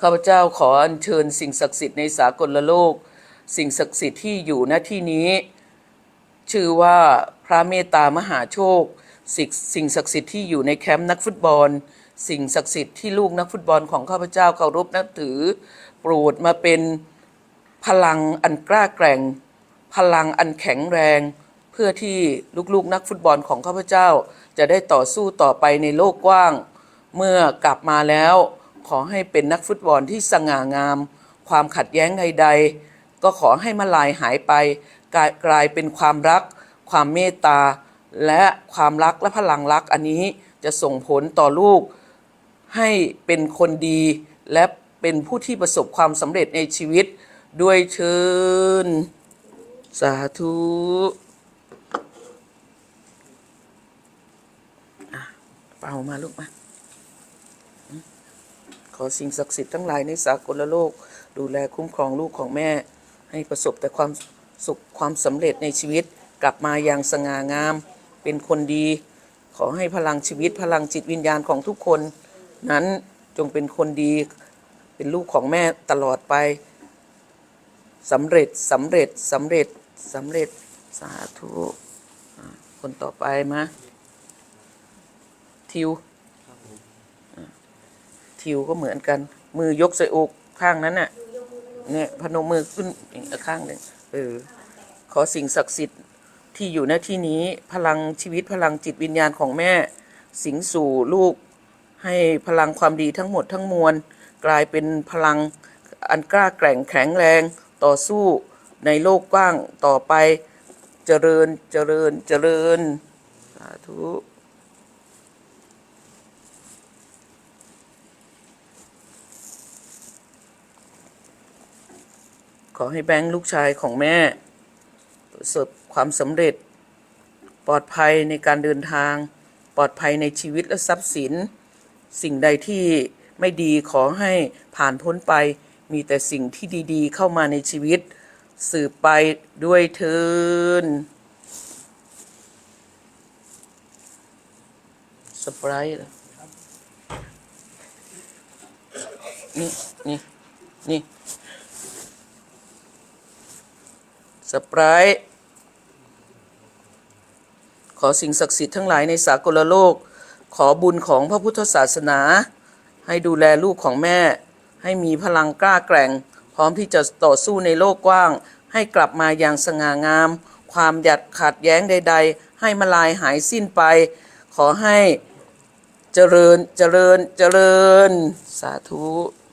ข้าพเจ้าขออัญเชิญสิ่งศักดิ์สิทธิ์ในสากลโลก สิ่งศักดิ์สิทธิ์ที่อยู่ณที่นี้ ชื่อว่าพระเมตตามหาโชคสิ่งสิ่งศักดิ์สิทธิ์ที่อยู่ในแคมป์นักฟุตบอล สิ่งศักดิ์สิทธิ์ที่ลูกนักฟุตบอลของข้าพเจ้าเคารพนับถือ โปรดมาเป็นพลังอันกล้าแกร่ง พลังอันแข็งแรง เพื่อที่ลูกๆนักฟุตบอลของข้าพเจ้า จะได้ต่อสู้ต่อไปในโลกกว้าง เมื่อกลับมาแล้ว ขอให้เป็นนักฟุตบอลที่สง่างาม ความขัดแย้งใด ๆ ก็ขอให้มาลายหายไป กลายกลายเป็นความรัก ความเมตตา และความรักและพลังรักอันนี้จะส่งผลต่อลูก ให้เป็นคนดีและเป็นผู้ที่ประสบความสำเร็จในชีวิตด้วยเชิญสาธุเป่ามาลูกมา ขอสิ่งศักดิ์สิทธิ์ทั้งหลายในสากลโลก ดูแลคุ้มครองลูกของแม่ ให้ประสบแต่ความสุขความสำเร็จในชีวิตกลับมาอย่างสง่างาม เป็นคนดี ขอให้พลังชีวิตพลังจิตวิญญาณของทุกคน นั้นจงเป็นคนดี เป็นลูกของแม่ตลอดไปสำเร็จสำเร็จสำเร็จสำเร็จสาธุคนต่อไปมาทิว ทิวก็เหมือนกัน มือยกใส่อกข้างนั้นน่ะ เนี่ยพนมมือขึ้นอีกข้างหนึ่งเออขอสิ่งศักดิ์สิทธิ์ที่อยู่ณที่นี้พลังชีวิตพลังจิตวิญญาณของแม่ สิงสู่ลูก ให้พลังความดีทั้งหมดทั้งมวล กลายเป็นพลังอันกล้าแกร่งแข็งแรงต่อสู้ในโลกกว้างต่อไป เจริญเจริญเจริญสาธุ ขอให้แบงค์ลูกชายของแม่ ประสบความสำเร็จ ปลอดภัยในการเดินทาง ปลอดภัยในชีวิตและทรัพย์สิน สิ่งใดที่ไม่ดีขอให้ผ่านพ้นไป มีแต่สิ่งที่ดีๆ เข้ามาในชีวิต สืบไปด้วยเทินสปรายเหรอนี่ นี่ นี่ สปรายขอสิ่งศักดิ์สิทธิ์ทั้งหลายในสากลโลก ขอบุญของพระพุทธศาสนา ให้ดูแลลูกของแม่ ให้มีพลังกล้าแกร่ง พร้อมที่จะต่อสู้ในโลกกว้าง ให้กลับมาอย่างสง่างาม ความหยัดขัดแย้งใด ๆ ให้มาลายหายสิ้นไป ขอให้เจริญเจริญเจริญ สาธุ